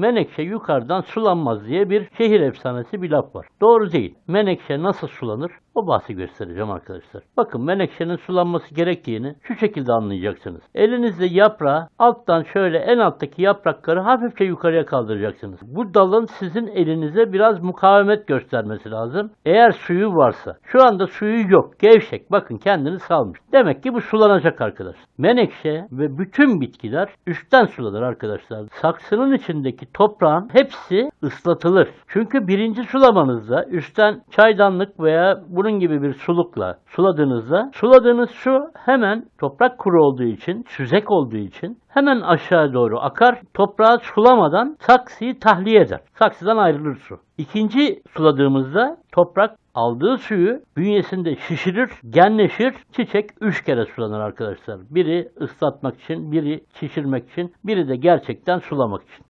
menekşe yukarıdan sulanmaz diye bir şehir efsanesi bir laf var. Doğru değil. Menekşe nasıl sulanır? O bahsi göstereceğim arkadaşlar. Bakın menekşenin sulanması gerektiğini şu şekilde anlayacaksınız. Elinizde yaprağı alttan şöyle en alttaki yaprakları hafifçe yukarıya kaldıracaksınız. Bu dalın sizin elinize biraz mukavemet göstermesi lazım. Eğer suyu varsa. Şu anda suyu yok. Gevşek. Bakın kendini salmış. Demek ki bu sulanacak arkadaş. Menekşe ve bütün bitkiler üstten sulanır arkadaşlar. Saksının içindeki toprağın hepsi ıslatılır. Çünkü birinci sulamanızda üstten çaydanlık veya bunun gibi bir sulukla suladığınızda suladığınız su hemen toprak kuru olduğu için, süzek olduğu için hemen aşağı doğru akar. Toprağı sulamadan saksıyı tahliye eder. Saksıdan ayrılır su. İkinci suladığımızda toprak aldığı suyu bünyesinde şişirir, genleşir. Çiçek üç kere sulanır arkadaşlar. Biri ıslatmak için, biri şişirmek için, biri de gerçekten sulamak için.